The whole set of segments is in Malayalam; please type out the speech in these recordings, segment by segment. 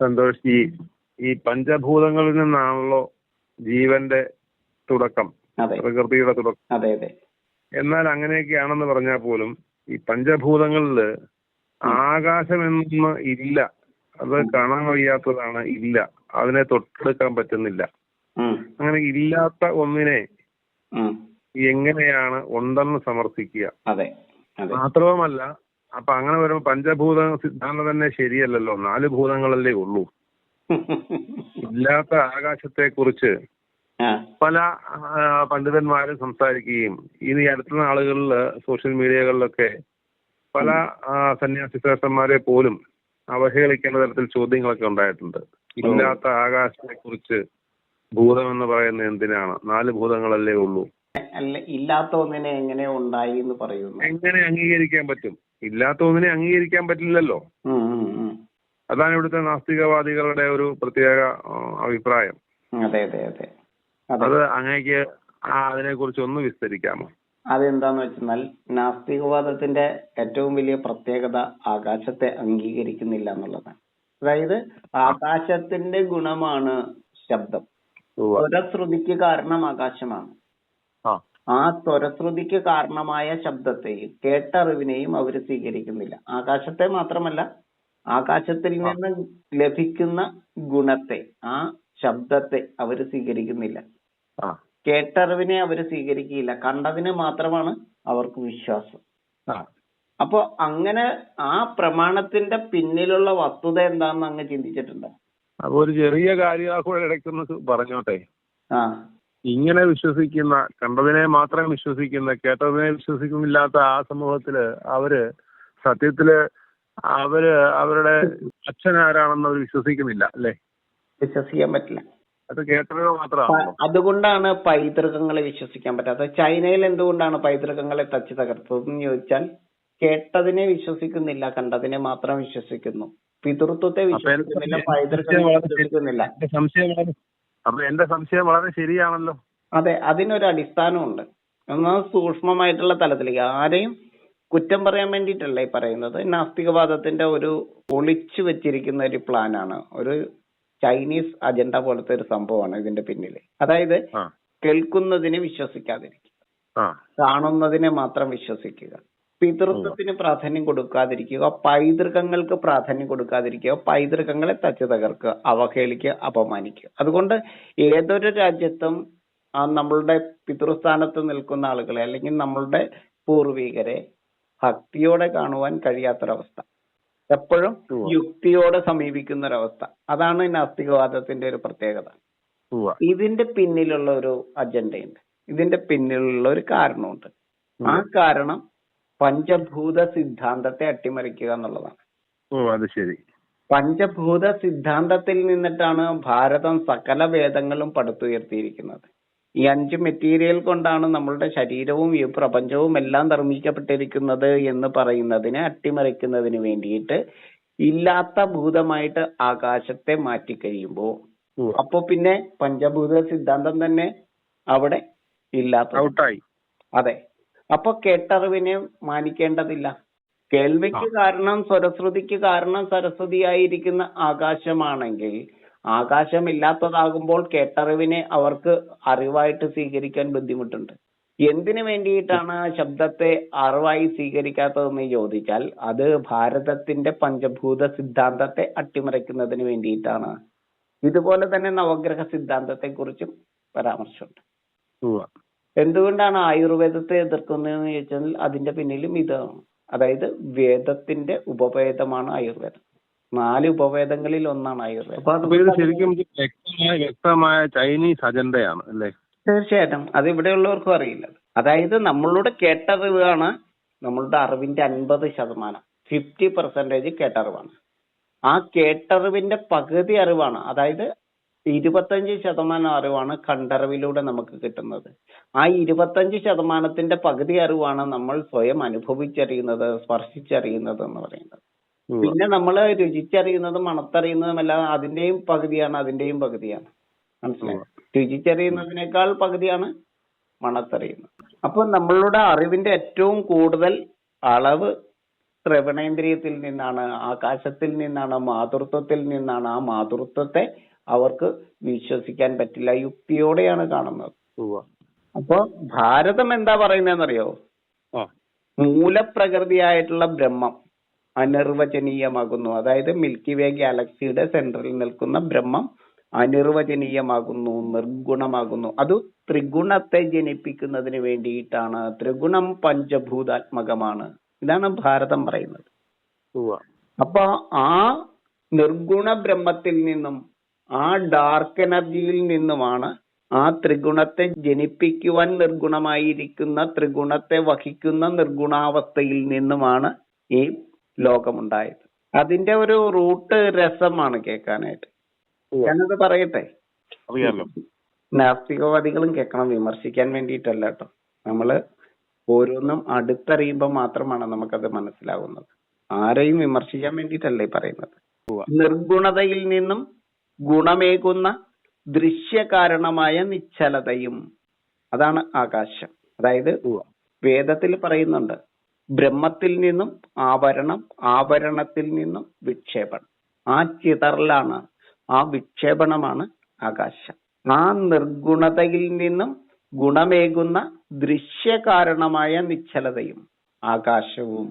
സന്തോഷ് ഈ ഈ പഞ്ചഭൂതങ്ങളിൽ നിന്നാണല്ലോ ജീവന്റെ തുടക്കം പ്രകൃതിയുടെ തുടക്കം. എന്നാൽ അങ്ങനെയൊക്കെയാണെന്ന് പറഞ്ഞാൽ പോലും ഈ പഞ്ചഭൂതങ്ങളിൽ ആകാശമെന്ന് ഇല്ല. അത് കാണാൻ വയ്യാത്തതാണ് ഇല്ല. അതിനെ തൊട്ടെടുക്കാൻ പറ്റുന്നില്ല. അങ്ങനെ ഇല്ലാത്ത ഒന്നിനെ എങ്ങനെയാണ് ഉണ്ടെന്ന് സമർത്ഥിക്കുക? മാത്രവുമല്ല അപ്പൊ അങ്ങനെ വരുമ്പോ പഞ്ചഭൂത സിദ്ധാന്തം തന്നെ ശരിയല്ലല്ലോ. നാല് ഭൂതങ്ങളല്ലേ ഉള്ളൂ. ഇല്ലാത്ത ആകാശത്തെ കുറിച്ച് പല പണ്ഡിതന്മാരും സംസാരിക്കുകയും ഇനി അടുത്ത നാളുകളിൽ സോഷ്യൽ മീഡിയകളിലൊക്കെ പല ആ, സന്യാസി ശ്രേഷ്ഠന്മാരെ പോലും അവഹേളിക്കേണ്ട തരത്തിൽ ചോദ്യങ്ങളൊക്കെ ഉണ്ടായിട്ടുണ്ട്. ഇല്ലാത്ത ആകാശത്തെ കുറിച്ച് ഭൂതം എന്ന് പറയുന്നത് എന്തിനാണ്? നാല് ഭൂതങ്ങളല്ലേ ഉള്ളൂ. അല്ല ഇല്ലാത്ത ഒന്നിനെ എങ്ങനെ ഉണ്ടായി എന്ന് പറയുന്നു. എങ്ങനെ അംഗീകരിക്കാൻ പറ്റും? ഇല്ലാത്ത ഒന്നിനെ അംഗീകരിക്കാൻ പറ്റില്ലല്ലോ. അതാണ് ഇവിടുത്തെ നാസ്തികവാദികളുടെ ഒരു പ്രത്യേക അഭിപ്രായം. അതെ അതെ അതെ. അതെ. അത് അങ്ങേക്ക് അതിനെ കുറിച്ച് ഒന്ന് വിസ്തരിക്കാമോ? അതെന്താന്ന് വെച്ചാൽ നാസ്തികവാദത്തിന്റെ ഏറ്റവും വലിയ പ്രത്യേകത ആകാശത്തെ അംഗീകരിക്കുന്നില്ല എന്നുള്ളതാണ്. അതായത് ആകാശത്തിന്റെ ഗുണമാണ് ശബ്ദം. സ്വരശ്രുതിക്ക് കാരണം ആകാശമാണ്. ആ ത്വരശ്രുതിക്ക് സ്വരശ്രുതിക്ക് കാരണമായ ശബ്ദത്തെയും കേട്ടറിവിനെയും അവർ സ്വീകരിക്കുന്നില്ല. ആകാശത്തെ മാത്രമല്ല ആകാശത്തിൽ നിന്ന് ലഭിക്കുന്ന ഗുണത്തെ ആ ശബ്ദത്തെ അവർ സ്വീകരിക്കുന്നില്ല. കേട്ടറിവിനെ അവർ സ്വീകരിക്കുകയില്ല. കണ്ടതിന് മാത്രമാണ് അവർക്ക് വിശ്വാസം. അപ്പോ അപ്പൊ അങ്ങനെ ആ പ്രമാണത്തിന്റെ പിന്നിലുള്ള വസ്തുത എന്താണെന്ന് അങ്ങ് ചിന്തിച്ചിട്ടുണ്ടോ? അപ്പൊ ഒരു ചെറിയ കാര്യം ആ കൂടെ ഇടയ്ക്കൊന്ന് പറഞ്ഞോട്ടെ? ആ. ഇങ്ങനെ വിശ്വസിക്കുന്ന കണ്ടതിനെ മാത്രം വിശ്വസിക്കുന്ന കേട്ടതിനെ വിശ്വസിക്കുന്നില്ലാത്ത ആ സമൂഹത്തിൽ അവർ സത്യത്തിൽ അവർ അവരുടെ അച്ഛൻ ആരാണെന്ന് അവർ വിശ്വസിക്കുന്നില്ല അല്ലേ? വിശ്വസിക്കാൻ പറ്റില്ല. അത് കേട്ടത് മാത്രമാണ് അതുകൊണ്ടാണ് പൈതൃകങ്ങളെ വിശ്വസിക്കാൻ പറ്റാത്ത ചൈനയിൽ എന്തുകൊണ്ടാണ് പൈതൃകങ്ങളെ തച്ചു തകർത്തതെന്ന് ചോദിച്ചാൽ കേട്ടതിനെ വിശ്വസിക്കുന്നില്ല കണ്ടതിനെ മാത്രം വിശ്വസിക്കുന്നു. പിതൃത്വത്തെ വിശ്വസിക്കുന്നില്ല പൈതൃകത്തെ വിശ്വസിക്കുന്നില്ല. അപ്പൊ എന്റെ സംശയം വളരെ ശരിയാണല്ലോ. അതെ അതിനൊരു അടിസ്ഥാനമുണ്ട്. എന്നാൽ സൂക്ഷ്മമായിട്ടുള്ള തലത്തിലേക്ക്. ആരെയും കുറ്റം പറയാൻ വേണ്ടിയിട്ടല്ല ഈ പറയുന്നത്. നാസ്തികവാദത്തിന്റെ ഒരു ഒളിച്ചു വെച്ചിരിക്കുന്ന ഒരു പ്ലാനാണ് ഒരു ചൈനീസ് അജണ്ട പോലത്തെ ഒരു സംഭവമാണ് ഇതിന്റെ പിന്നിൽ അതായത് കേൾക്കുന്നതിനെ വിശ്വസിക്കാതിരിക്കുക. കാണുന്നതിനെ മാത്രം വിശ്വസിക്കുക. പിതൃത്വത്തിന് പ്രാധാന്യം കൊടുക്കാതിരിക്കുക പൈതൃകങ്ങൾക്ക് പ്രാധാന്യം കൊടുക്കാതിരിക്കുക പൈതൃകങ്ങളെ തച്ചു തകർക്കുക അവഹേളിക്കുക അപമാനിക്കുക. അതുകൊണ്ട് ഏതൊരു രാജ്യത്തും ആ നമ്മളുടെ പിതൃസ്ഥാനത്ത് നിൽക്കുന്ന ആളുകളെ അല്ലെങ്കിൽ നമ്മളുടെ പൂർവികരെ ഭക്തിയോടെ കാണുവാൻ കഴിയാത്തൊരവസ്ഥ. എപ്പോഴും യുക്തിയോടെ സമീപിക്കുന്ന ഒരവസ്ഥ അതാണ് നാസ്തികവാദത്തിന്റെ ഒരു പ്രത്യേകത. ഇതിന്റെ പിന്നിലുള്ള ഒരു അജണ്ടയുണ്ട്. ഇതിന്റെ പിന്നിലുള്ള ഒരു കാരണമുണ്ട്. ആ കാരണം പഞ്ചഭൂത സിദ്ധാന്തത്തെ അട്ടിമറിക്കുക എന്നുള്ളതാണ്. ഓ അത് ശരി. പഞ്ചഭൂത സിദ്ധാന്തത്തിൽ നിന്നിട്ടാണ് ഭാരതം സകല വേദങ്ങളും പടുത്തുയർത്തിയിരിക്കുന്നത്. ഈ അഞ്ച് മെറ്റീരിയൽ കൊണ്ടാണ് നമ്മളുടെ ശരീരവും ഈ പ്രപഞ്ചവും എല്ലാം നിർമ്മിക്കപ്പെട്ടിരിക്കുന്നത് എന്ന് പറയുന്നതിനെ അട്ടിമറിക്കുന്നതിന് വേണ്ടിയിട്ട് ഇല്ലാത്ത ഭൂതമായിട്ട് ആകാശത്തെ മാറ്റി കഴിയുമ്പോൾ അപ്പൊ പിന്നെ പഞ്ചഭൂത സിദ്ധാന്തം തന്നെ അവിടെ ഇല്ലാത്ത അതെ. അപ്പൊ കേട്ടറിവിനെ മാനിക്കേണ്ടതില്ല. കേൾവിക്ക് കാരണം സ്വരശ്രുതിക്ക് കാരണം സരസ്വതിയായിരിക്കുന്ന ആകാശമാണെങ്കിൽ ആകാശമില്ലാത്തതാകുമ്പോൾ കേട്ടറിവിനെ അവർക്ക് അറിവായിട്ട് സ്വീകരിക്കാൻ ബുദ്ധിമുട്ടുണ്ട്. എന്തിനു വേണ്ടിയിട്ടാണ് ശബ്ദത്തെ അറിവായി സ്വീകരിക്കാത്തതെന്ന് ചോദിച്ചാൽ അത് ഭാരതത്തിന്റെ പഞ്ചഭൂത സിദ്ധാന്തത്തെ അട്ടിമറിക്കുന്നതിന് വേണ്ടിയിട്ടാണ്. ഇതുപോലെ തന്നെ നവഗ്രഹ സിദ്ധാന്തത്തെ കുറിച്ചും പരാമർശമുണ്ട്. എന്തുകൊണ്ടാണ് ആയുർവേദത്തെ എതിർക്കുന്നതെന്ന് ചോദിച്ചാൽ അതിന്റെ പിന്നിലും ഇതാണ് അതായത് വേദത്തിന്റെ ഉപവേദമാണ് ആയുർവേദം. നാല് ഉപവേദങ്ങളിൽ ഒന്നാണ് ആയുർവേദം. ശരിക്കും വ്യക്തമായ ചൈനീസ് അജണ്ടയാണ് അല്ലേ? തീർച്ചയായിട്ടും. അത് ഇവിടെയുള്ളവർക്കും അറിയില്ല. അതായത് നമ്മളുടെ കേട്ടറിവാണ് നമ്മളുടെ അറിവിന്റെ അൻപത് ശതമാനം. ഫിഫ്റ്റി പെർസെന്റേജ് കേട്ടറിവാണ്. ആ കേട്ടറിവിന്റെ പകുതി അറിവാണ്. അതായത് ഇരുപത്തഞ്ച് ശതമാനം അറിവാണ് കണ്ടറിവിലൂടെ നമുക്ക് കിട്ടുന്നത്. ആ ഇരുപത്തഞ്ച് ശതമാനത്തിന്റെ പകുതി അറിവാണ് നമ്മൾ സ്വയം അനുഭവിച്ചറിയുന്നത് സ്പർശിച്ചറിയുന്നത് എന്ന് പറയുന്നത്. പിന്നെ നമ്മൾ രുചിച്ചറിയുന്നതും മണത്തറിയുന്നതുമെല്ലാം അതിന്റെയും പകുതിയാണ് അതിന്റെയും പകുതിയാണ്. മനസ്സിലായോ? രുചിച്ചറിയുന്നതിനേക്കാൾ പകുതിയാണ് മണത്തറിയുന്നത്. അപ്പൊ നമ്മളുടെ അറിവിന്റെ ഏറ്റവും കൂടുതൽ അളവ് ശ്രവണേന്ദ്രിയത്തിൽ നിന്നാണ് ആകാശത്തിൽ നിന്നാണ് മാതൃത്വത്തിൽ നിന്നാണ് ആ മാതൃത്വത്തെ അവർക്ക് വിശ്വസിക്കാൻ പറ്റില്ല. യുക്തിയോടെയാണ് കാണുന്നത്. അപ്പൊ ഭാരതം എന്താ പറയുന്നതെന്നറിയോ? മൂലപ്രകൃതിയായിട്ടുള്ള ബ്രഹ്മം അനിർവചനീയമാകുന്നു. അതായത് മിൽക്കി വേ ഗാലക്സിയുടെ സെന്ററിൽ നിൽക്കുന്ന ബ്രഹ്മം അനിർവചനീയമാകുന്നു നിർഗുണമാകുന്നു. അത് ത്രിഗുണത്തെ ജനിപ്പിക്കുന്നതിന് വേണ്ടിയിട്ടാണ്. ത്രിഗുണം പഞ്ചഭൂതാത്മകമാണ്. ഇതാണ് ഭാരതം പറയുന്നത്. അപ്പൊ ആ നിർഗുണ ബ്രഹ്മത്തിൽ നിന്നും ആ ഡാർക്ക് എനർജിയിൽ നിന്നുമാണ് ആ ത്രിഗുണത്തെ ജനിപ്പിക്കുവാൻ നിർഗുണമായിരിക്കുന്ന ത്രിഗുണത്തെ വഹിക്കുന്ന നിർഗുണാവസ്ഥയിൽ നിന്നുമാണ് ഈ ലോകമുണ്ടായത്. അതിന്റെ ഒരു റൂട്ട് രസമാണ് കേൾക്കാനായിട്ട്. ഞാനത് പറയട്ടെ? നാസ്തികവാദികളും കേൾക്കണം വിമർശിക്കാൻ വേണ്ടിയിട്ടല്ല കേട്ടോ. നമ്മൾ ഓരോന്നും അടുത്തറിയുമ്പോൾ മാത്രമാണ് നമുക്കത് മനസ്സിലാവുന്നത്. ആരെയും വിമർശിക്കാൻ വേണ്ടിയിട്ടല്ല ഈ പറയുന്നത് നിർഗുണതയിൽ നിന്നും ഗുണമേകുന്ന ദൃശ്യകാരണമായ നിശ്ചലതയും. അതാണ് ആകാശം. അതായത് വേദത്തിൽ പറയുന്നുണ്ട് ബ്രഹ്മത്തിൽ നിന്നും ആവരണം ആവരണത്തിൽ നിന്നും വിക്ഷേപണം. ആ ചിതറലാണ് ആ വിക്ഷേപണമാണ് ആകാശം. ആ നിർഗുണതയിൽ നിന്നും ഗുണമേകുന്ന ദൃശ്യകാരണമായ നിശ്ചലതയും ആകാശവും.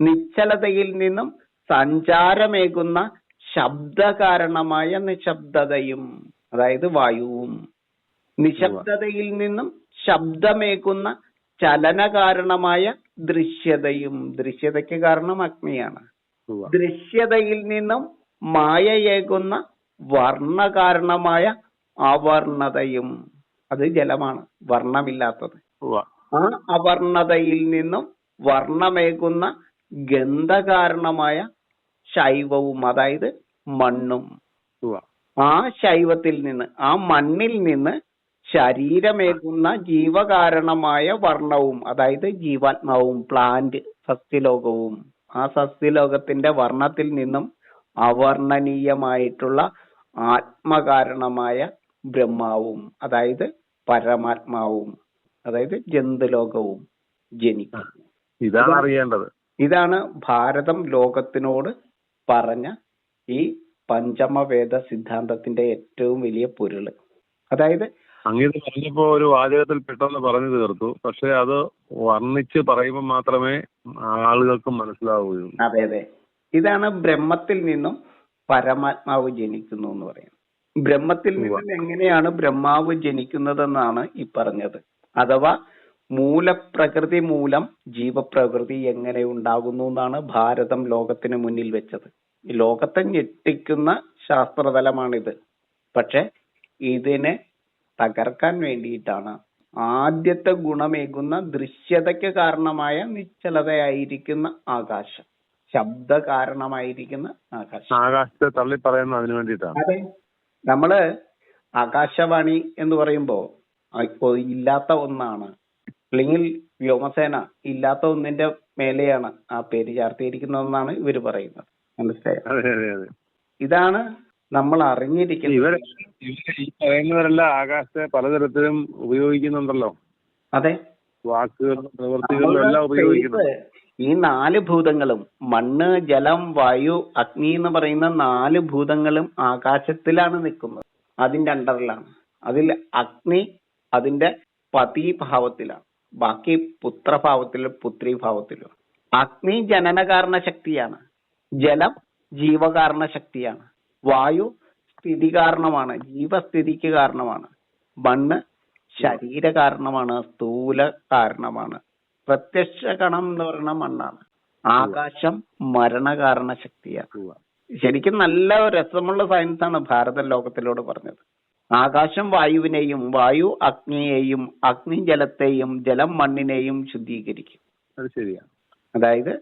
നിശ്ചലതയിൽ നിന്നും സഞ്ചാരമേകുന്ന ശബ്ദകാരണമായ നിശബ്ദതയും അതായത് വായുവും. നിശബ്ദതയിൽ നിന്നും ശബ്ദമേകുന്ന ചലനകാരണമായ ദൃശ്യതയും ദൃശ്യതയ്ക്ക് കാരണം അഗ്നിയാണ്. ദൃശ്യതയിൽ നിന്നും മായയേകുന്ന വർണകാരണമായ അവർണതയും. അത് ജലമാണ് വർണമില്ലാത്തത്. ആ അവർണതയിൽ നിന്നും വർണമേകുന്ന ഗന്ധകാരണമായ ശൈവവും അതായത് മണ്ണും. ആ ശൈവത്തിൽ നിന്ന് ആ മണ്ണിൽ നിന്ന് ശരീരമേകുന്ന ജീവകാരണമായ വർണവും അതായത് ജീവാത്മാവും പ്ലാന്റ് സസ്യലോകവും ആ സസ്യലോകത്തിന്റെ വർണത്തിൽ നിന്നും അവർണനീയമായിട്ടുള്ള ആത്മകാരണമായ ബ്രഹ്മാവും അതായത് പരമാത്മാവും അതായത് ജന്തുലോകവും ജനിക്കും ഇതാണ് അറിയേണ്ടത് ഇതാണ് ഭാരതം ലോകത്തിനോട് പറഞ്ഞ ഈ പഞ്ചമവേദ സിദ്ധാന്തത്തിന്റെ ഏറ്റവും വലിയ പൊരുൾ അതായത് സംഗീതം പറഞ്ഞപ്പോ ഒരു വാചകത്തിൽ പെട്ടെന്ന് പറഞ്ഞു തീർത്തു. പക്ഷെ അത് വർണിച്ച് പറയുമ്പോൾ മാത്രമേ ആളുകൾക്ക് മനസ്സിലാവുകയുള്ളൂ. അതെ അതെ. ഇതാണ് ബ്രഹ്മത്തിൽ നിന്നും പരമാത്മാവ് ജനിക്കുന്നു എന്ന് പറയുന്നത്. ബ്രഹ്മത്തിൽ നിന്നും എങ്ങനെയാണ് ബ്രഹ്മാവ് ജനിക്കുന്നതെന്നാണ് ഈ പറഞ്ഞത്. അഥവാ മൂലപ്രകൃതി മൂലം ജീവപ്രകൃതി എങ്ങനെ ഉണ്ടാകുന്നു എന്നാണ് ഭാരതം ലോകത്തിന് മുന്നിൽ വെച്ചത്. ലോകത്തെ ഞെട്ടിക്കുന്ന ശാസ്ത്രതലമാണിത്. പക്ഷെ ഇതിനെ തകർക്കാൻ വേണ്ടിയിട്ടാണ് ആദ്യത്തെ ഗുണമേകുന്ന ദൃശ്യതയ്ക്ക് കാരണമായ നിശ്ചലതയായിരിക്കുന്ന ആകാശം. ശബ്ദ കാരണമായിരിക്കുന്ന ആകാശം. ആകാശത്തെ തള്ളി പറയുന്നത് അതിനു വേണ്ടിയിട്ടാണ്. അതെ. നമ്മൾ ആകാശവാണി എന്ന് പറയുമ്പോ ഇല്ലാത്ത ഒന്നാണ്. അല്ലെങ്കിൽ വ്യോമസേന ഇല്ലാത്ത ഒന്നിന്റെ മേലെയാണ് ആ പേര് ചാർത്തിയിരിക്കുന്നതെന്നാണ് ഇവർ പറയുന്നത്. മനസ്സിലായോ? ഇതാണ് നമ്മൾ അറിഞ്ഞിരിക്കുന്നത്. ഇവർ ഈ പറയുന്നവരെല്ലാം ആകാശത്തെ പലതരത്തിലും ഉപയോഗിക്കുന്നുണ്ടല്ലോ. അതെ. വാക്കുകളും പ്രവൃത്തികളും എല്ലാം ഉപയോഗിക്കുന്നത് ഈ നാല് ഭൂതങ്ങളും മണ്ണ് ജലം വായു അഗ്നി എന്ന് പറയുന്ന നാല് ഭൂതങ്ങളും ആകാശത്തിലാണ് നിൽക്കുന്നത്. അതിന്റെ അണ്ടറിലാണ് അതിൽ അഗ്നി അതിന്റെ പതിഭാവത്തിലാണ്. ബാക്കി പുത്രഭാവത്തിലും പുത്രീഭാവത്തിലും. അഗ്നി ജനനകാരണ ശക്തിയാണ് ജലം ജീവകാരണ ശക്തിയാണ് വായു സ്ഥിതി കാരണമാണ് ജീവസ്ഥിതിക്ക് കാരണമാണ്. മണ്ണ് ശരീര കാരണമാണ് സ്ഥൂല കാരണമാണ്. പ്രത്യക്ഷ കണം എന്ന് പറയുന്ന മണ്ണാണ്. ആകാശം മരണകാരണ ശക്തിയാണ് ശരിക്കും നല്ല രസമുള്ള സയൻസ് ആണ് ഭാരത ലോകത്തിലോട് പറഞ്ഞത്. ആകാശം വായുവിനെയും വായു അഗ്നിയെയും അഗ്നി ജലത്തെയും ജലം മണ്ണിനെയും ശുദ്ധീകരിക്കും. അത് ശരിയാണ് അതായത്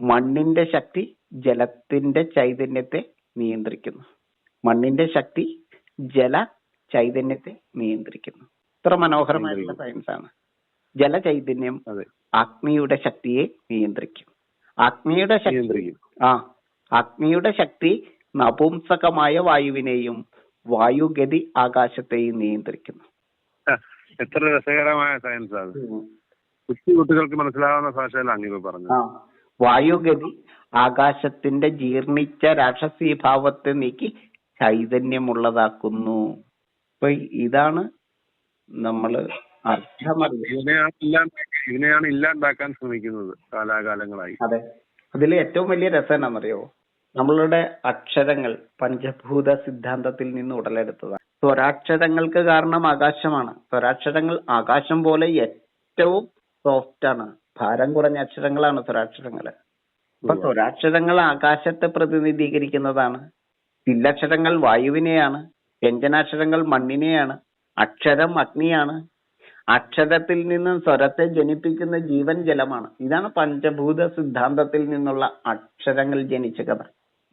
മണ്ണിന്റെ ശക്തി ജലത്തിന്റെ ചൈതന്യത്തെ നിയന്ത്രിക്കുന്നു. മണ്ണിന്റെ ശക്തി ജല ചൈതന്യത്തെ നിയന്ത്രിക്കുന്നു. ഇത്ര മനോഹരമായിട്ടുള്ള സയൻസ് ആണ്. ജലചൈതന്യം അഗ്നിയുടെ ശക്തിയെ നിയന്ത്രിക്കും. അഗ്നിയുടെ ശക്തി ആ അഗ്നിയുടെ ശക്തി നപുംസകമായ വായുവിനെയും വായുഗതി ആകാശത്തെയും നിയന്ത്രിക്കുന്നു. എത്ര രസകരമായ സയൻസ് ആണ്. കുട്ടി കുട്ടികൾക്ക് മനസ്സിലാവുന്ന ഭാഷയിലാണ് ഇവ പറഞ്ഞത്. ആ വായുഗതി ആകാശത്തിന്റെ ജീർണിച്ച രാക്ഷസീഭാവത്തെ നീക്കി ചൈതന്യമുള്ളതാക്കുന്നു. അപ്പൊ ഇതാണ് നമ്മൾ ഇതിനെയാണ് ഇല്ലാണ്ടാക്കാൻ ഇതിനെയാണ് ഇല്ലാണ്ടാക്കാൻ ശ്രമിക്കുന്നത് കാലാകാലങ്ങളായി. അതെ. അതിൽ ഏറ്റവും വലിയ രസം എന്നാണെന്നറിയോ നമ്മളുടെ അക്ഷരങ്ങൾ പഞ്ചഭൂത സിദ്ധാന്തത്തിൽ നിന്ന് ഉടലെടുത്തതാണ്. സ്വരാക്ഷരങ്ങൾക്ക് കാരണം ആകാശമാണ്. സ്വരാക്ഷരങ്ങൾ ആകാശം പോലെ ഏറ്റവും സോഫ്റ്റ് ആണ്. ഭാരം കുറഞ്ഞ അക്ഷരങ്ങളാണ് സ്വരാക്ഷരങ്ങൾ. അപ്പൊ സ്വരാക്ഷരങ്ങൾ ആകാശത്തെ പ്രതിനിധീകരിക്കുന്നതാണ്. തില്ലക്ഷരങ്ങൾ വായുവിനെയാണ്. വ്യഞ്ജനാക്ഷരങ്ങൾ മണ്ണിനെയാണ്. അക്ഷരം അഗ്നിയാണ്. അക്ഷരത്തിൽ നിന്നും സ്വരത്തെ ജനിപ്പിക്കുന്ന ജീവൻ ജലമാണ്. ഇതാണ് പഞ്ചഭൂത സിദ്ധാന്തത്തിൽ നിന്നുള്ള അക്ഷരങ്ങൾ ജനിച്ച കഥ.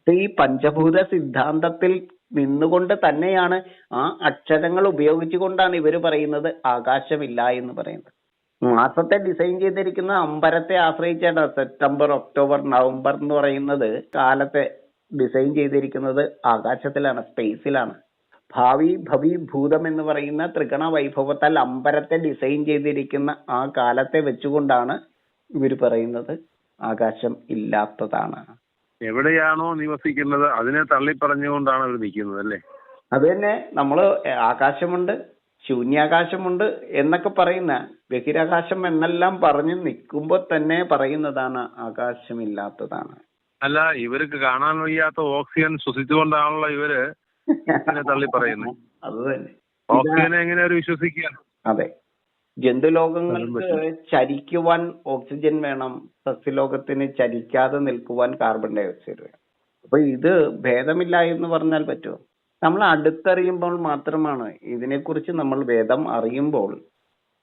ഈ പഞ്ചഭൂത സിദ്ധാന്തത്തിൽ നിന്നുകൊണ്ട് തന്നെയാണ് ആ അക്ഷരങ്ങൾ ഉപയോഗിച്ചുകൊണ്ടാണ് ഇവർ പറയുന്നത് ആകാശമില്ല എന്ന് പറയുന്നത്. മാസത്തെ ഡിസൈൻ ചെയ്തിരിക്കുന്ന അമ്പരത്തെ ആശ്രയിച്ചാണ് സെപ്റ്റംബർ ഒക്ടോബർ നവംബർ എന്ന് പറയുന്നത് കാലത്തെ ഡിസൈൻ ചെയ്തിരിക്കുന്നത് ആകാശത്തിലാണ് സ്പേസിലാണ്. ഭാവി ഭവി ഭൂതം എന്ന് പറയുന്ന ത്രികണ വൈഭവത്താൽ അമ്പരത്തെ ഡിസൈൻ ചെയ്തിരിക്കുന്ന ആ കാലത്തെ വെച്ചുകൊണ്ടാണ് ഇവർ പറയുന്നത് ആകാശം ഇല്ലാത്തതാണ്. എവിടെയാണോ നിവസിക്കുന്നത് അതിനെ തള്ളിപ്പറഞ്ഞുകൊണ്ടാണ് അവർ നിൽക്കുന്നത് അല്ലേ? അത് തന്നെ നമ്മൾ ആകാശമുണ്ട് ശൂന്യാകാശമുണ്ട് എന്നൊക്കെ പറയുന്ന ബഹിരാകാശം എന്നെല്ലാം പറഞ്ഞു നിൽക്കുമ്പോൾ തന്നെ പറയുന്നതാണ് ആകാശമില്ലാത്തതാണ്. അല്ല ഇവർക്ക് കാണാൻ വയ്യാത്ത ഓക്സിജൻ ശ്വസിച്ചുകൊണ്ടാണല്ലോ ഇവർ തള്ളി തള്ളിപ്പറയുന്നത്. അത് തന്നെ. ഓക്സിജനെ എങ്ങനെ അവർ വിശ്വസിക്കുക? അതെ. ജന്തുലോകങ്ങൾക്ക് ചരിക്കുവാൻ ഓക്സിജൻ വേണം. സസ്യലോകത്തിന് ചരിക്കാതെ നിൽക്കുവാൻ കാർബൺ ഡൈ ഓക്സൈഡ് വേണം. അപ്പൊ ഇത് ഭേദമില്ല എന്ന് പറഞ്ഞാൽ പറ്റുമോ? നമ്മൾ അടുത്തറിയുമ്പോൾ മാത്രമാണ് ഇതിനെക്കുറിച്ച് നമ്മൾ വേദം അറിയുമ്പോൾ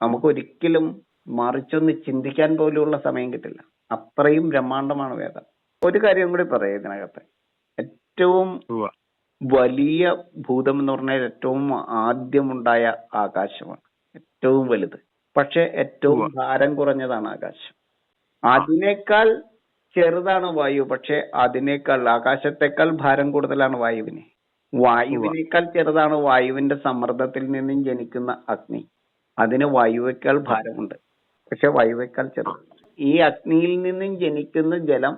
നമുക്ക് ഒരിക്കലും മറിച്ചൊന്ന് ചിന്തിക്കാൻ പോലുമുള്ള സമയം കിട്ടില്ല. അത്രയും ബ്രഹ്മാണ്ടമാണ് വേദം. ഒരു കാര്യം കൂടി പറയാം ഇതിനകത്ത്. ഏറ്റവും വലിയ ഭൂതം എന്ന് പറഞ്ഞാൽ ഏറ്റവും ആദ്യമുണ്ടായ ആകാശമാണ്. ഏറ്റവും വലുത്. പക്ഷെ ഏറ്റവും ഭാരം കുറഞ്ഞതാണ് ആകാശം. അതിനേക്കാൾ ചെറുതാണ് വായു. പക്ഷെ അതിനേക്കാൾ ആകാശത്തെക്കാൾ ഭാരം കൂടുതലാണ് വായുവിന്. വായുവിനേക്കാൾ ചെറുതാണ് വായുവിന്റെ സമ്മർദ്ദത്തിൽ നിന്നും ജനിക്കുന്ന അഗ്നി. അതിന് വായുവേക്കാൾ ഭാരമുണ്ട്. പക്ഷെ വായുവേക്കാൾ ചെറുത്. ഈ അഗ്നിയിൽ നിന്നും ജനിക്കുന്ന ജലം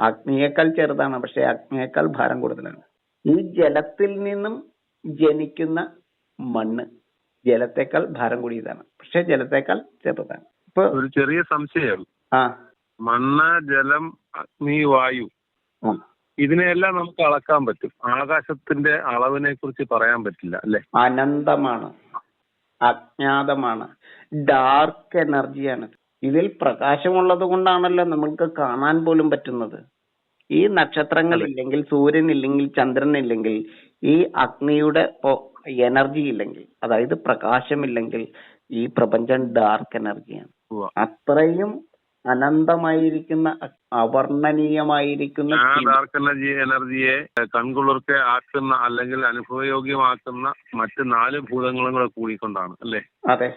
അഗ്നിയേക്കാൾ ചെറുതാണ്. പക്ഷെ അഗ്നിയേക്കാൾ ഭാരം കൂടുതലാണ്. ഈ ജലത്തിൽ നിന്നും ജനിക്കുന്ന മണ്ണ് ജലത്തേക്കാൾ ഭാരം കൂടിയതാണ്. പക്ഷെ ജലത്തേക്കാൾ ചെറുതാണ്. ഇപ്പൊ ഒരു ചെറിയ സംശയം. ആ. മണ്ണ് ജലം അഗ്നി വായു. ഇതിനെയെല്ലാം നമുക്ക് അളക്കാൻ പറ്റും. ആകാശത്തിന്റെ അളവിനെ കുറിച്ച് പറയാൻ പറ്റില്ല അല്ലെ? അനന്തമാണ്. അജ്ഞാതമാണ്. ഡാർക്ക് എനർജിയാണ്. ഇതിൽ പ്രകാശമുള്ളത് കൊണ്ടാണല്ലോ നമ്മൾക്ക് കാണാൻ പോലും പറ്റുന്നത്. ഈ നക്ഷത്രങ്ങൾ ഇല്ലെങ്കിൽ സൂര്യൻ ഇല്ലെങ്കിൽ ചന്ദ്രൻ ഇല്ലെങ്കിൽ ഈ അഗ്നിയുടെ എനർജി ഇല്ലെങ്കിൽ അതായത് പ്രകാശമില്ലെങ്കിൽ ഈ പ്രപഞ്ചം ഡാർക്ക് എനർജിയാണ്. അത്രയും അനന്തമായിരിക്കുന്ന അവർണനീയമായിരിക്കുന്ന ഡാർക്ക് എനർജി എനർജിയെ കൺകുളിർക്കെ ആക്കുന്ന അല്ലെങ്കിൽ അനുഭവയോഗ്യമാക്കുന്ന മറ്റ് നാല് ഭൂതങ്ങളും കൂടെ കൂടിക്കൊണ്ടാണ് അല്ലേ? അതെ.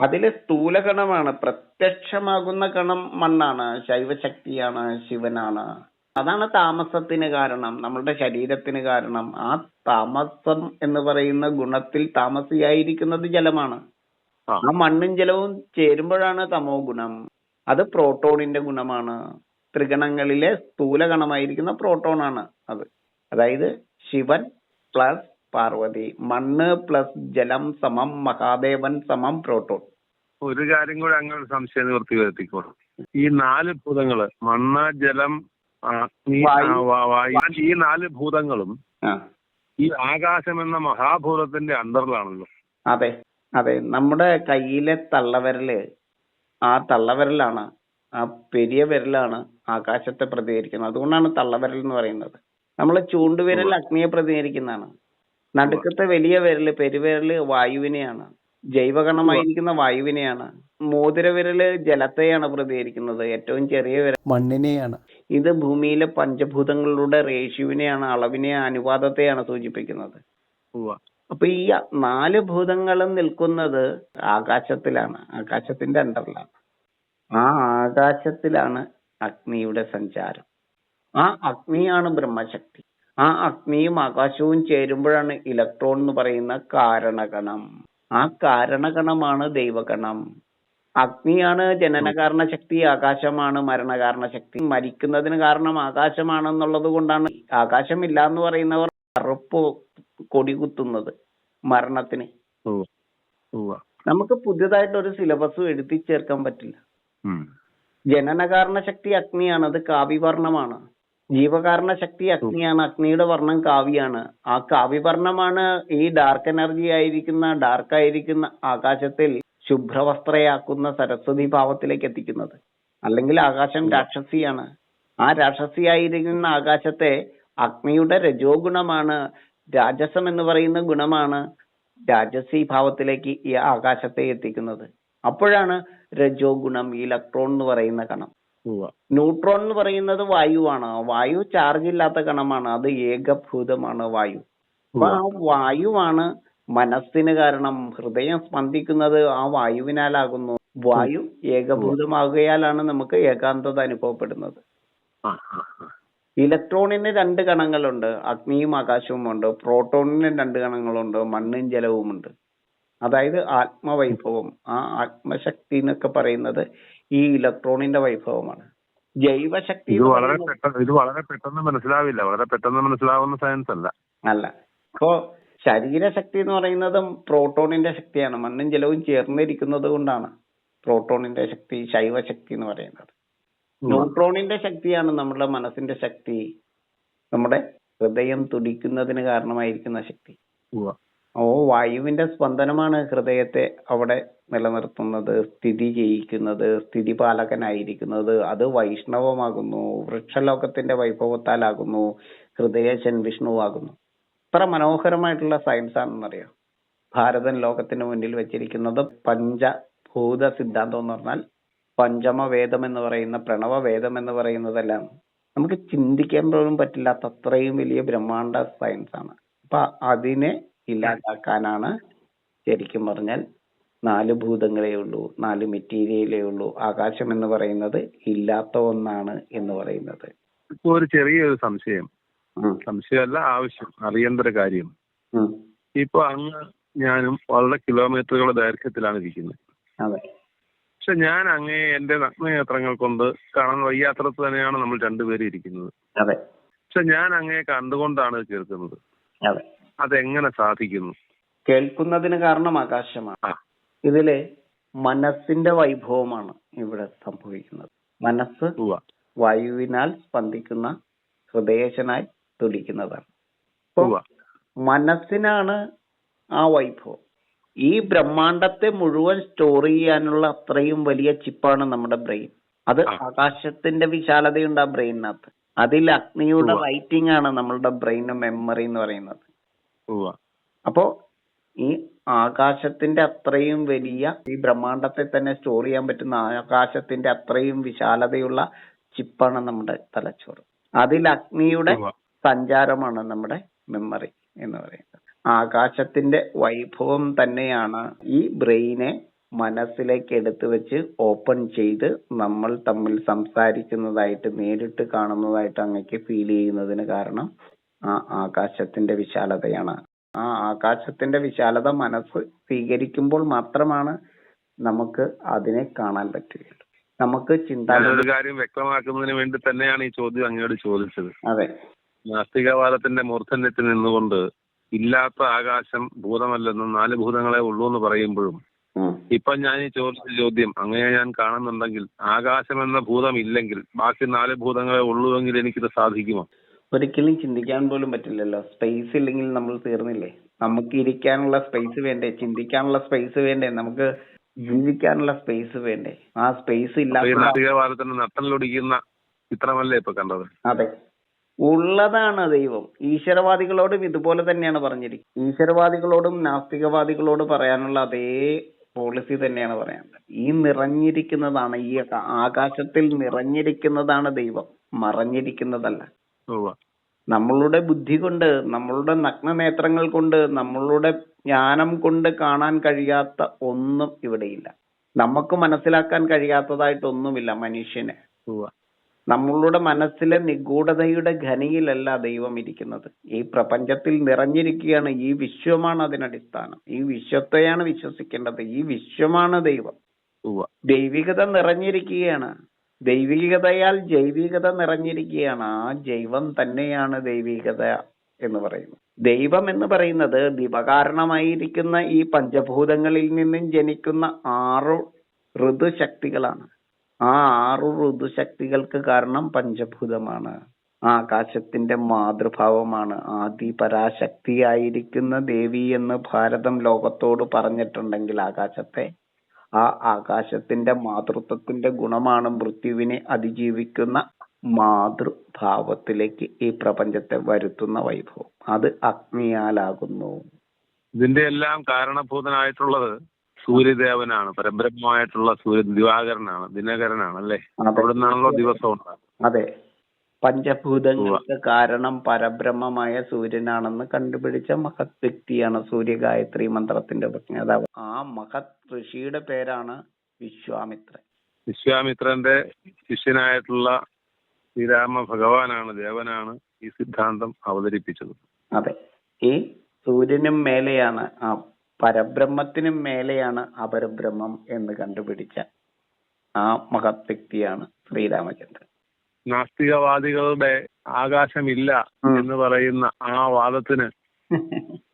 അതിൽ സ്ഥൂലഗണമാണ് പ്രത്യക്ഷമാകുന്ന കണം മണ്ണാണ്. ശൈവശക്തിയാണ് ശിവനാണ്. അതാണ് താമസത്തിന് കാരണം നമ്മളുടെ ശരീരത്തിന് കാരണം. ആ താമസം എന്ന് പറയുന്ന ഗുണത്തിൽ താമസിയായിരിക്കുന്നത് ജലമാണ്. ആ. മണ്ണും ജലവും ചേരുമ്പോഴാണ് തമോ ഗുണം. അത് പ്രോട്ടോണിന്റെ ഗുണമാണ്. ത്രിഗണങ്ങളിലെ സ്ഥൂലഗണമായിരിക്കുന്ന പ്രോട്ടോണാണ് അത്. അതായത് ശിവൻ പ്ലസ് പാർവതി. മണ്ണ് പ്ലസ് ജലം സമം മഹാദേവൻ സമം പ്രോട്ടോൺ. ഒരു കാര്യം കൂടെ അങ്ങനെ സംശയം നിവർത്തി വരുത്തിക്കോളൂ ഈ നാല് ഭൂതങ്ങൾ മണ്ണ് ജലം ഈ നാല് ഭൂതങ്ങളും ഈ ആകാശം എന്ന മഹാഭൂതത്തിന്റെ അണ്ടറിലാണല്ലോ അതെ അതെ. നമ്മുടെ കയ്യിലെ തള്ളവരൽ ആ തള്ളവരലാണ് ആ പെരിയ വിരലാണ് ആകാശത്തെ പ്രതികരിക്കുന്നത്. അതുകൊണ്ടാണ് തള്ളവിരൽ എന്ന് പറയുന്നത്. നമ്മൾ ചൂണ്ടുവിരൽ അഗ്നിയെ പ്രതികരിക്കുന്നതാണ്. നടുക്കത്തെ വലിയ വിരൽ പെരുവിരൽ വായുവിനെയാണ്. ജൈവഗണമായിരിക്കുന്ന വായുവിനെയാണ്. മോതിരവിരൽ ജലത്തെയാണ് പ്രതികരിക്കുന്നത്. ഏറ്റവും ചെറിയ വിരൽ മണ്ണിനെയാണ്. ഇത് ഭൂമിയിലെ പഞ്ചഭൂതങ്ങളുടെ റേഷ്യുവിനെയാണ് അളവിനെ അനുപാതത്തെയാണ് സൂചിപ്പിക്കുന്നത്. അപ്പൊ ഈ നാല് ഭൂതങ്ങളും നിൽക്കുന്നത് ആകാശത്തിലാണ്. ആകാശത്തിന്റെ അണ്ടറിലാണ്. ആ ആകാശത്തിലാണ് അഗ്നിയുടെ സഞ്ചാരം. ആ അഗ്നിയാണ് ബ്രഹ്മശക്തി. ആ അഗ്നിയും ആകാശവും ചേരുമ്പോഴാണ് ഇലക്ട്രോൺ എന്ന് പറയുന്ന കാരണഗണം. ആ കാരണഗണമാണ് ദൈവഗണം. അഗ്നിയാണ് ജനനകാരണ ശക്തി ആകാശമാണ് മരണകാരണ ശക്തി. മരിക്കുന്നതിന് കാരണം ആകാശമാണെന്നുള്ളത് കൊണ്ടാണ് ആകാശമില്ല എന്ന് പറയുന്നവർ കറുപ്പ് കൊടികുത്തുന്നത് മരണത്തിന്. നമുക്ക് പുതിയതായിട്ട് ഒരു സിലബസ് എഴുതി ചേർക്കാൻ പറ്റില്ല. ജനനകാരണ ശക്തി അഗ്നിയാണ് അത് കാവ്യവർണമാണ്. ജീവകാരണ ശക്തി അഗ്നിയാണ്. അഗ്നിയുടെ വർണം കാവ്യാണ്. ആ കാവ്യവർണമാണ് ഈ ഡാർക്ക് എനർജി ആയിരിക്കുന്ന ഡാർക്ക് ആയിരിക്കുന്ന ആകാശത്തിൽ ശുഭ്രവസ്ത്രയാക്കുന്ന സരസ്വതി ഭാവത്തിലേക്ക് എത്തിക്കുന്നത്. അല്ലെങ്കിൽ ആകാശം രാക്ഷസിയാണ്. ആ രാക്ഷസിയായിരിക്കുന്ന ആകാശത്തെ അഗ്നിയുടെ രജോ ഗുണമാണ് രാജസം എന്ന് പറയുന്ന ഗുണമാണ് രാജസി ഭാവത്തിലേക്ക് ഈ ആകാശത്തെ എത്തിക്കുന്നത്. അപ്പോഴാണ് രജോ ഗുണം ഇലക്ട്രോൺ എന്ന് പറയുന്ന കണം. ന്യൂട്രോൺ എന്ന് പറയുന്നത് വായുവാണ് വായു ചാർജ് ഇല്ലാത്ത കണമാണ്. അത് ഏകഭൂതമാണ് വായു. അപ്പൊ ആ വായുവാണ് മനസ്സിന് കാരണം. ഹൃദയം സ്പന്ദിക്കുന്നത് ആ വായുവിനാലാകുന്നു. വായു ഏകഭൂതമാകുകയാലാണ് നമുക്ക് ഏകാന്തത അനുഭവപ്പെടുന്നത്. ഇലക്ട്രോണിന് രണ്ട് കണങ്ങളുണ്ട്. അഗ്നിയും ആകാശവും ഉണ്ട് പ്രോട്ടോണിന് രണ്ട് കണങ്ങളുണ്ട്. മണ്ണും ജലവും ഉണ്ട് അതായത് ആത്മവൈഭവം. ആ ആത്മശക്തി എന്നൊക്കെ പറയുന്നത് ഈ ഇലക്ട്രോണിന്റെ വൈഭവമാണ്. ജൈവശക്തി ഇത് വളരെ പെട്ടെന്ന് ഇത് വളരെ പെട്ടെന്ന് മനസ്സിലാവില്ല. വളരെ പെട്ടെന്ന് മനസ്സിലാവുന്ന സയൻസ് അല്ല. അല്ല. ഇപ്പോ ശരീരശക്തി എന്ന് പറയുന്നതും പ്രോട്ടോണിന്റെ ശക്തിയാണ്. മണ്ണും ജലവും ചേർന്നിരിക്കുന്നത് കൊണ്ടാണ് പ്രോട്ടോണിന്റെ ശക്തി ശൈവശക്തി എന്ന് പറയുന്നത്. ന്യൂട്രോണിന്റെ ശക്തിയാണ് നമ്മുടെ മനസ്സിന്റെ ശക്തി. നമ്മുടെ ഹൃദയം തുടിക്കുന്നതിന് കാരണമായിരിക്കുന്ന ശക്തി. ഓ വായുവിന്റെ സ്പന്ദനമാണ് ഹൃദയത്തെ അവിടെ നിലനിർത്തുന്നത് സ്ഥിതി ചെയ്യിക്കുന്നത് സ്ഥിതിപാലകനായിരിക്കുന്നത്. അത് വൈഷ്ണവമാകുന്നു വൃക്ഷലോകത്തിന്റെ വൈഭവത്താലാകുന്നു ഹൃദയശൻ വിഷ്ണുവാകുന്നു. എത്ര മനോഹരമായിട്ടുള്ള സയൻസ് ആണെന്നറിയോ? ഭാരതൻ ലോകത്തിന് മുന്നിൽ വെച്ചിരിക്കുന്നത് പഞ്ചഭൂത സിദ്ധാന്തം എന്ന് പറഞ്ഞാൽ പഞ്ചമ വേദം എന്ന് പറയുന്ന പ്രണവ വേദം എന്ന് പറയുന്നതെല്ലാം. നമുക്ക് ചിന്തിക്കാൻ പോലും പറ്റില്ലാത്ത അത്രയും വലിയ ബ്രഹ്മാണ്ട സയൻസ് ആണ്. അപ്പൊ അതിനെ ഇല്ലാതാക്കാനാണ് ശരിക്കും പറഞ്ഞാൽ നാല് ഭൂതങ്ങളെ ഉള്ളൂ നാല് മെറ്റീരിയലേ ഉള്ളൂ. ആകാശം എന്ന് പറയുന്നത് ഇല്ലാത്ത ഒന്നാണ് എന്ന് പറയുന്നത്. ഇപ്പൊ ഒരു ചെറിയൊരു സംശയം. സംശയമല്ല ആവശ്യം അറിയേണ്ട ഒരു കാര്യം. ഇപ്പൊ അങ്ങ് ഞാനും വളരെ കിലോമീറ്ററുകളുടെ ദൈർഘ്യത്തിലാണ് ഇരിക്കുന്നത്. അതെ. പക്ഷെ ഞാൻ അങ്ങേ എന്റെ നഗ്നനേത്രങ്ങൾ കൊണ്ട് കാണാൻ വയ്യാത്തടത്ത് തന്നെയാണ് നമ്മൾ രണ്ടുപേരും ഇരിക്കുന്നത്. അതെ. പക്ഷെ ഞാൻ അങ്ങേ കണ്ടുകൊണ്ടാണ് കേൾക്കുന്നത്. അതെ. അതെങ്ങനെ സാധിക്കുന്നു? കേൾക്കുന്നതിന് കാരണം ആകാശമാണ്. ഇതിലെ മനസ്സിന്റെ വൈഭവമാണ് ഇവിടെ സംഭവിക്കുന്നത്. മനസ്സ്. വായുവിനാൽ സ്പന്ദിക്കുന്ന ഹൃദയശനായി തുടിക്കുന്നതാണ് മനസ്സിനാണ് ആ വൈഭവം. ഈ ബ്രഹ്മാണ്ടത്തെ മുഴുവൻ സ്റ്റോർ ചെയ്യാനുള്ള അത്രയും വലിയ ചിപ്പാണ് നമ്മുടെ ബ്രെയിൻ. അത്. ആകാശത്തിന്റെ വിശാലതയുണ്ട് ആ ബ്രെയിനിനകത്ത് അതിൽ അഗ്നിയുടെ റൈറ്റിംഗ് ആണ് നമ്മളുടെ ബ്രെയിൻ മെമ്മറി എന്ന് പറയുന്നത്. അപ്പോ ഈ ആകാശത്തിന്റെ അത്രയും വലിയ ഈ ബ്രഹ്മാണ്ഡത്തെ തന്നെ സ്റ്റോർ ചെയ്യാൻ പറ്റുന്ന ആകാശത്തിന്റെ അത്രയും വിശാലതയുള്ള ചിപ്പാണ് നമ്മുടെ തലച്ചോറ്. അതിൽ അഗ്നിയുടെ. സഞ്ചാരമാണ് നമ്മുടെ മെമ്മറി എന്ന് പറയുന്നത്. ആകാശത്തിന്റെ വൈഭവം തന്നെയാണ് ഈ ബ്രെയിനെ മനസ്സിലേക്ക് എടുത്തു വെച്ച് ഓപ്പൺ ചെയ്ത് നമ്മൾ തമ്മിൽ സംസാരിക്കുന്നതായിട്ട് നേരിട്ട് കാണുന്നതായിട്ട് അങ്ങക്ക് ഫീൽ ചെയ്യുന്നതിന് കാരണം ആ ആകാശത്തിന്റെ വിശാലതയാണ്. ആ ആകാശത്തിന്റെ വിശാലത മനസ്സ് സ്വീകരിക്കുമ്പോൾ മാത്രമാണ് നമുക്ക് അതിനെ കാണാൻ പറ്റുകയുള്ളൂ. നമുക്ക് ചിന്താഗതി കാര്യം വ്യക്തമാക്കുന്നതിന് വേണ്ടി തന്നെയാണ് ഈ ചോദ്യം അങ്ങോട്ട് ചോദിച്ചത്. അതെ. നാസ്തികവാദത്തിന്റെ മൂർധന്യത്തിൽ നിന്നുകൊണ്ട് ഇല്ലാത്ത ആകാശം ഭൂതമല്ലെന്നും നാല് ഭൂതങ്ങളെ ഉള്ളൂ എന്ന് പറയുമ്പോഴും. ഇപ്പൊ ഞാൻ ഈ ചോദിച്ച ചോദ്യം അങ്ങനെ ഞാൻ കാണുന്നുണ്ടെങ്കിൽ ആകാശം എന്ന ഭൂതം ഇല്ലെങ്കിൽ ബാക്കി നാല് ഭൂതങ്ങളെ ഉള്ളൂവെങ്കിൽ എനിക്കിത് സാധിക്കുമോ? ഒരിക്കലും ചിന്തിക്കാൻ പോലും പറ്റില്ലല്ലോ. സ്പേസ് ഇല്ലെങ്കിൽ നമ്മൾ തീർന്നില്ലേ? നമുക്ക് ഇരിക്കാനുള്ള സ്പേസ് വേണ്ടേ? ചിന്തിക്കാനുള്ള സ്പേസ് വേണ്ടേ? നമുക്ക് ജീവിക്കാനുള്ള സ്പേസ് വേണ്ടേ? ആ സ്പേസ് ഇല്ലാത്ത നട്ടലൊടിക്കുന്ന ചിത്രമല്ലേ ഇപ്പൊ കണ്ടത്? അതെ. ഉള്ളതാണ് ദൈവം. ഈശ്വരവാദികളോടും ഇതുപോലെ തന്നെയാണ് പറഞ്ഞിരിക്കുന്നത്. ഈശ്വരവാദികളോടും നാസ്തികവാദികളോട് പറയാനുള്ള അതേ പോളിസി തന്നെയാണ് പറയാനുള്ളത്. ഈ നിറഞ്ഞിരിക്കുന്നതാണ് ഈ ആകാശത്തിൽ നിറഞ്ഞിരിക്കുന്നതാണ് ദൈവം. മറഞ്ഞിരിക്കുന്നതല്ല. നമ്മളുടെ ബുദ്ധി കൊണ്ട് നമ്മളുടെ നഗ്നനേത്രങ്ങൾ കൊണ്ട് നമ്മളുടെ ജ്ഞാനം കൊണ്ട് കാണാൻ കഴിയാത്ത ഒന്നും ഇവിടെയില്ല. നമുക്ക് മനസ്സിലാക്കാൻ കഴിയാത്തതായിട്ടൊന്നുമില്ല മനുഷ്യന്. നമ്മളുടെ മനസ്സിലെ നിഗൂഢതയുടെ ഖനിയിലല്ല ദൈവം ഇരിക്കുന്നത്. ഈ പ്രപഞ്ചത്തിൽ നിറഞ്ഞിരിക്കുകയാണ് ഈ വിശ്വമാണ് അതിനടിസ്ഥാനം. ഈ വിശ്വത്തെയാണ് വിശ്വസിക്കേണ്ടത്. ഈ വിശ്വമാണ് ദൈവം. ദൈവികത നിറഞ്ഞിരിക്കുകയാണ്. ദൈവികതയാൽ ജൈവികത നിറഞ്ഞിരിക്കുകയാണ്. ആ ജൈവം തന്നെയാണ് ദൈവികത എന്ന് പറയുന്നത്. ദൈവം എന്ന് പറയുന്നത് ദിവകാരണമായിരിക്കുന്ന ഈ പഞ്ചഭൂതങ്ങളിൽ നിന്നും ജനിക്കുന്ന ആറു ഋതുശക്തികളാണ്. ആ ആറു ഋതുശക്തികൾക്ക് കാരണം പഞ്ചഭൂതമാണ്. ആകാശത്തിന്റെ മാതൃഭാവമാണ്. ആദി പരാശക്തിയായിരിക്കുന്ന ദേവി എന്ന് ഭാരതം ലോകത്തോട് പറഞ്ഞിട്ടുണ്ടെങ്കിൽ ആകാശത്തെ ആ ആകാശത്തിന്റെ മാതൃത്വത്തിന്റെ ഗുണമാണ് മൃത്യുവിനെ അതിജീവിക്കുന്ന മാതൃഭാവത്തിലേക്ക് ഈ പ്രപഞ്ചത്തെ വരുത്തുന്ന വൈഭവം. അത് അഗ്നിയാലാകുന്നു. ഇതിന്റെ എല്ലാം കാരണഭൂതനായിട്ടുള്ളത് സൂര്യദേവനാണ്. പരബ്രഹ്മമായിട്ടുള്ള സൂര്യ ദിവാകരനാണ് ദിനകരനാണ് അല്ലേ? അവിടുന്നാണല്ലോ അവിടെ ദിവസം അതെ. പഞ്ചഭൂതങ്ങൾക്ക് കാരണം പരബ്രഹ്മമായ സൂര്യനാണെന്ന് കണ്ടുപിടിച്ച മഹത് വ്യക്തിയാണ് സൂര്യഗായത്രി മന്ത്രത്തിന്റെ ഉപജ്ഞാതാവ്. ആ മഹത് ഋഷിയുടെ പേരാണ് വിശ്വാമിത്രൻ. വിശ്വാമിത്രന്റെ ശിഷ്യനായിട്ടുള്ള ശ്രീരാമ ഭഗവാനാണ് ദേവനാണ് ഈ സിദ്ധാന്തം അവതരിപ്പിച്ചത്. അതെ. ഈ സൂര്യനും മേലെയാണ് ആ പരബ്രഹ്മത്തിനും മേലെയാണ് അപരബ്രഹ്മം എന്ന് കണ്ടുപിടിച്ച ആ മഹത് വ്യക്തിയാണ് ശ്രീരാമചന്ദ്രൻ. നാസ്തികവാദികളുടെ ആകാശമില്ല. എന്ന് പറയുന്ന ആ വാദത്തിന്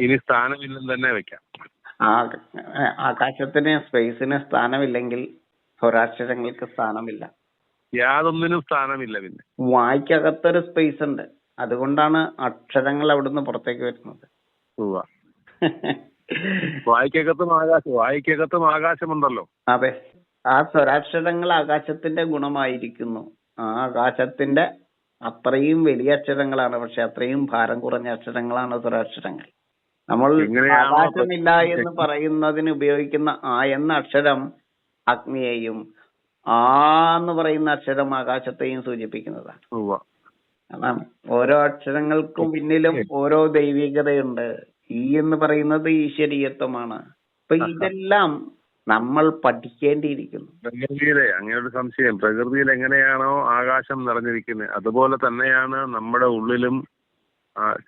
ഇനി സ്ഥാനമില്ലെന്ന് തന്നെ വെക്കാം. ആകാശത്തിന് സ്പേസിന് സ്ഥാനമില്ലെങ്കിൽ സ്വരാക്ഷരങ്ങൾക്ക് സ്ഥാനമില്ല. യാതൊന്നിനും സ്ഥാനമില്ല പിന്നെ. വായ്ക്കകത്തൊരു സ്പേസ് ഉണ്ട് അതുകൊണ്ടാണ് അക്ഷരങ്ങൾ അവിടുന്ന് പുറത്തേക്ക് വരുന്നത്. വായിക്കകത്തും ആകാശം വായിക്കകത്തും ആകാശമുണ്ടല്ലോ. അതെ. ആ സ്വരാക്ഷരങ്ങൾ ആകാശത്തിന്റെ ഗുണമായിരിക്കുന്നു. ആ ആകാശത്തിന്റെ അത്രയും വലിയ അക്ഷരങ്ങളാണ്. പക്ഷെ അത്രയും ഭാരം കുറഞ്ഞ അക്ഷരങ്ങളാണ് സ്വരാക്ഷരങ്ങൾ. നമ്മൾ ആകാശമില്ല എന്ന് പറയുന്നതിന് ഉപയോഗിക്കുന്ന ആ എന്ന അക്ഷരം അഗ്നിയെയും ആ എന്ന് പറയുന്ന അക്ഷരം ആകാശത്തെയും സൂചിപ്പിക്കുന്നതാണ്. അതാണ് ഓരോ അക്ഷരങ്ങൾക്കും പിന്നിലും ഓരോ ദൈവികതയുണ്ട്. ഈ എന്ന് പറയുന്നത് ഈശ്വരീയത്വമാണ് അപ്പൊ ഇതെല്ലാം നമ്മൾ പഠിക്കേണ്ടിയിരിക്കുന്നു. പ്രകൃതിയിലെ അങ്ങനെ ഒരു സംശയം. പ്രകൃതിയിൽ എങ്ങനെയാണോ ആകാശം നിറഞ്ഞിരിക്കുന്നത് അതുപോലെ തന്നെയാണ് നമ്മുടെ ഉള്ളിലും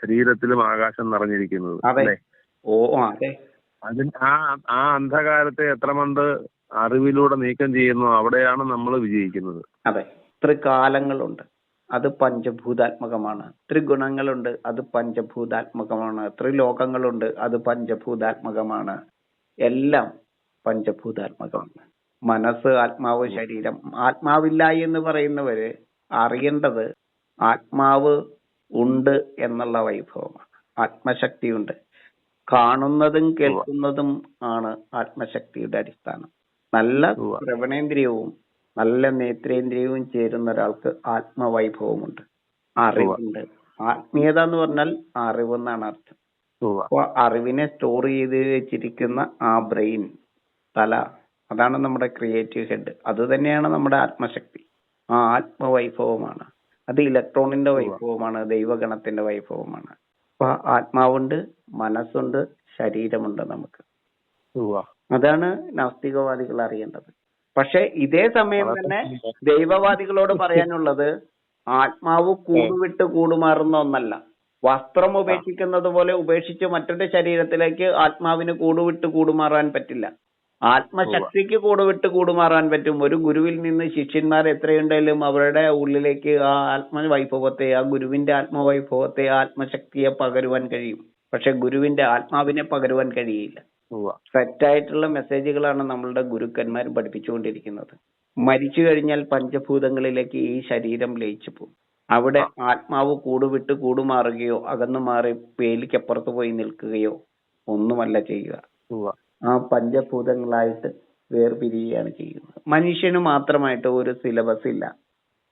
ശരീരത്തിലും ആകാശം നിറഞ്ഞിരിക്കുന്നത് അതെ. ഓ അതെ. അതിന് ആ ആ അന്ധകാരത്തെ എത്രമണ്ട് അറിവിലൂടെ നീക്കം ചെയ്യുന്നു അവിടെയാണ് നമ്മൾ വിജയിക്കുന്നത്. അതെ. ത്രികാലങ്ങളുണ്ട്. അത് പഞ്ചഭൂതാത്മകമാണ്. ത്രിഗുണങ്ങളുണ്ട്. അത് പഞ്ചഭൂതാത്മകമാണ്. ത്രിലോകങ്ങളുണ്ട്. അത് പഞ്ചഭൂതാത്മകമാണ്. എല്ലാം പഞ്ചഭൂതാത്മകമാണ്. മനസ്സ് ആത്മാവ് ശരീരം. ആത്മാവില്ല എന്ന് പറയുന്നവര് അറിയേണ്ടത് ആത്മാവ് ഉണ്ട് എന്നുള്ള വൈഭവമാണ്. ആത്മശക്തിയുണ്ട്. കാണുന്നതും കേൾക്കുന്നതും ആണ് ആത്മശക്തിയുടെ അടിസ്ഥാനം. നല്ല. ശ്രവണേന്ദ്രിയവും നല്ല നേത്രേന്ദ്രിയവും ചേരുന്ന ഒരാൾക്ക് ആത്മവൈഭവമുണ്ട്. അറിവുണ്ട്. ആത്മീയത എന്ന് പറഞ്ഞാൽ അറിവ് എന്നാണ് അർത്ഥം. അപ്പൊ അറിവിനെ സ്റ്റോർ ചെയ്ത് വെച്ചിരിക്കുന്ന ആ ബ്രെയിൻ തല. അതാണ് നമ്മുടെ ക്രിയേറ്റീവ് ഹെഡ് അത് തന്നെയാണ് നമ്മുടെ ആത്മശക്തി. ആ ആത്മവൈഭവമാണ്. അത് ഇലക്ട്രോണിന്റെ വൈഭവമാണ് ദൈവഗണത്തിന്റെ വൈഭവമാണ്. അപ്പൊ ആത്മാവുണ്ട് മനസ്സുണ്ട് ശരീരമുണ്ട് നമുക്ക്. അതാണ് നാസ്തികവാദികൾ അറിയേണ്ടത്. പക്ഷെ ഇതേ സമയം തന്നെ ദൈവവാദികളോട് പറയാനുള്ളത് ആത്മാവ് കൂടുവിട്ട് കൂടുമാറുന്ന ഒന്നല്ല. വസ്ത്രം ഉപേക്ഷിക്കുന്നത് പോലെ ഉപേക്ഷിച്ച് മറ്റൊരു ശരീരത്തിലേക്ക് ആത്മാവിന് കൂടുവിട്ട് കൂടുമാറാൻ പറ്റില്ല. ആത്മശക്തിക്ക് കൂടുവിട്ട് കൂടുമാറാൻ പറ്റും. ഒരു ഗുരുവിൽ നിന്ന് ശിഷ്യന്മാർ എത്രയുണ്ടെങ്കിലും അവരുടെ ഉള്ളിലേക്ക് ആ ആത്മവൈഭവത്തെ ആ ഗുരുവിന്റെ ആത്മവൈഭവത്തെ ആത്മശക്തിയെ പകരുവാൻ കഴിയും. പക്ഷെ ഗുരുവിന്റെ ആത്മാവിനെ പകരുവാൻ കഴിയില്ല. തെറ്റായിട്ടുള്ള മെസ്സേജുകളാണ് നമ്മളുടെ ഗുരുക്കന്മാർ പഠിപ്പിച്ചുകൊണ്ടിരിക്കുന്നത്. മരിച്ചു കഴിഞ്ഞാൽ പഞ്ചഭൂതങ്ങളിലേക്ക് ഈ ശരീരം ലയിച്ചു പോകും. അവിടെ ആത്മാവ് കൂടുവിട്ട് കൂടുമാറുകയോ അകന്നു മാറി വേലിക്കപ്പുറത്ത് പോയി നിൽക്കുകയോ ഒന്നുമല്ല ചെയ്യുക. ആ പഞ്ചഭൂതങ്ങളായിട്ട് വേർപിരിയുകയാണ് ചെയ്യുന്നത്. മനുഷ്യന് മാത്രമായിട്ട് ഒരു സിലബസ് ഇല്ല.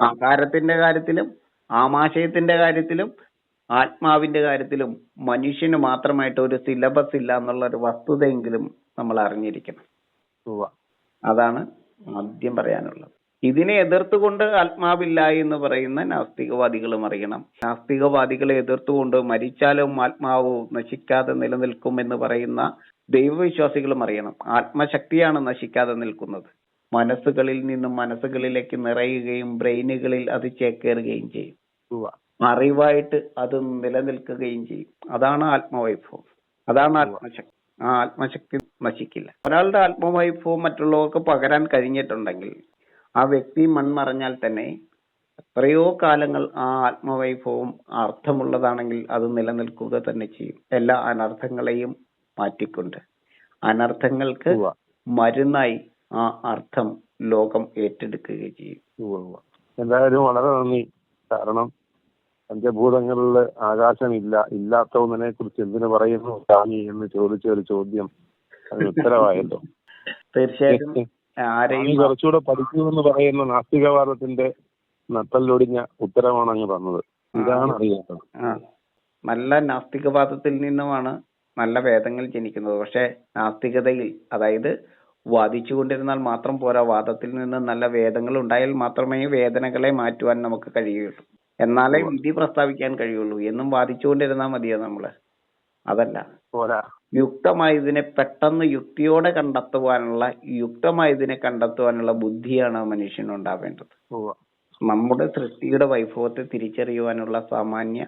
ആഹാരത്തിന്റെ കാര്യത്തിലും ആമാശയത്തിന്റെ കാര്യത്തിലും ആത്മാവിന്റെ കാര്യത്തിലും മനുഷ്യന് മാത്രമായിട്ട് ഒരു സിലബസ് ഇല്ല എന്നുള്ള ഒരു വസ്തുതയെങ്കിലും നമ്മൾ അറിഞ്ഞിരിക്കണം. അതാണ് ആദ്യം പറയാനുള്ളത്. ഇതിനെ എതിർത്തുകൊണ്ട് ആത്മാവില്ല എന്ന് പറയുന്ന നാസ്തികവാദികളും അറിയണം. നാസ്തികവാദികളെ എതിർത്തുകൊണ്ട് മരിച്ചാലും ആത്മാവ് നശിക്കാതെ നിലനിൽക്കും എന്ന് പറയുന്ന ദൈവവിശ്വാസികളും അറിയണം. ആത്മശക്തിയാണ് നശിക്കാതെ നിൽക്കുന്നത്. മനസ്സുകളിൽ നിന്നും മനസ്സുകളിലേക്ക് നിറയുകയും ബ്രെയിനുകളിൽ അത് ചേക്കേറുകയും ചെയ്യും. അറിവായിട്ട് അത് നിലനിൽക്കുകയും ചെയ്യും. അതാണ് ആത്മവൈഭവം. അതാണ് ആത്മശക്തി. ആ ആത്മശക്തി നശിക്കില്ല. ഒരാളുടെ ആത്മവൈഭവം മറ്റുള്ളവർക്ക് പകരാൻ കഴിഞ്ഞിട്ടുണ്ടെങ്കിൽ ആ വ്യക്തി മൺമറഞ്ഞാൽ തന്നെ എത്രയോ കാലങ്ങൾ ആ ആത്മവൈഭവം അർത്ഥമുള്ളതാണെങ്കിൽ അത് നിലനിൽക്കുക തന്നെ ചെയ്യും. എല്ലാ അനർത്ഥങ്ങളെയും മാറ്റിക്കൊണ്ട്. അനർത്ഥങ്ങൾക്ക്. മരുന്നായി ആ അർത്ഥം ലോകം ഏറ്റെടുക്കുകയും ചെയ്യും. എന്തായാലും വളരെ നന്ദി. കാരണം പഞ്ചഭൂതങ്ങളിൽ ആകാശമില്ല ഇല്ലാത്ത ഒന്നിനെ കുറിച്ച് എന്തിനു പറയുന്നു സ്വാമി എന്ന് ചോദിച്ച ഒരു ചോദ്യം അതിന് ഉത്തരവായല്ലോ. തീർച്ചയായിട്ടും സ്വാമി ആരെയും കുറച്ചുകൂടെ പഠിക്കുമെന്ന് പറയുന്ന നാസ്തികവാദത്തിന്റെ നട്ടല്ലൊടിഞ്ഞ ഉത്തരമാണ് അങ്ങ് തന്നത് ഇതാണ് അറിയേണ്ടത്. നല്ല നാസ്തികവാദത്തിൽ നിന്നുമാണ് നല്ല വേദങ്ങൾ ജനിക്കുന്നത്. പക്ഷെ നാസ്തികതയിൽ അതായത് വാദിച്ചുകൊണ്ടിരുന്നാൽ മാത്രം പോരാ വാദത്തിൽ നിന്ന് നല്ല വേദങ്ങൾ ഉണ്ടായാൽ മാത്രമേ വേദനകളെ മാറ്റുവാൻ നമുക്ക് കഴിയുള്ളൂ എന്നാലേ വിധി പ്രസ്താവിക്കാൻ കഴിയുള്ളൂ. എന്നും വാദിച്ചുകൊണ്ടിരുന്നാൽ മതിയോ നമ്മൾ? അതല്ല. പോരാ. യുക്തമായ ഇതിനെ പെട്ടെന്ന് യുക്തിയോടെ കണ്ടെത്തുവാനുള്ള യുക്തമായി ഇതിനെ കണ്ടെത്തുവാനുള്ള ബുദ്ധിയാണ് മനുഷ്യന് ഉണ്ടാവേണ്ടത്. നമ്മുടെ സൃഷ്ടിയുടെ വൈഭവത്തെ തിരിച്ചറിയുവാനുള്ള സാമാന്യ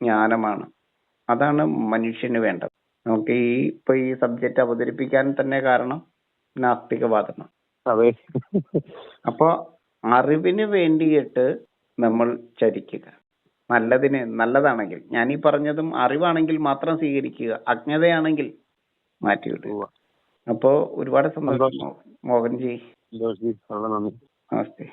ജ്ഞാനമാണ്. അതാണ് മനുഷ്യന് വേണ്ടത്. നമുക്ക് ഈ ഇപ്പൊ ഈ സബ്ജക്റ്റ് അവതരിപ്പിക്കാൻ തന്നെ കാരണം നാസ്തികവാദമാണ്. അതെ. അപ്പൊ അറിവിന് വേണ്ടിയിട്ട് നമ്മൾ ചരിക്കുക. നല്ലതിന് നല്ലതാണെങ്കിൽ ഞാൻ ഈ പറഞ്ഞതും അറിവാണെങ്കിൽ മാത്രം സ്വീകരിക്കുക അജ്ഞതയാണെങ്കിൽ മാറ്റിവിടുക വിടുക. അപ്പോ ഒരുപാട് സന്തോഷം മോഹൻജി. നമസ്തേ.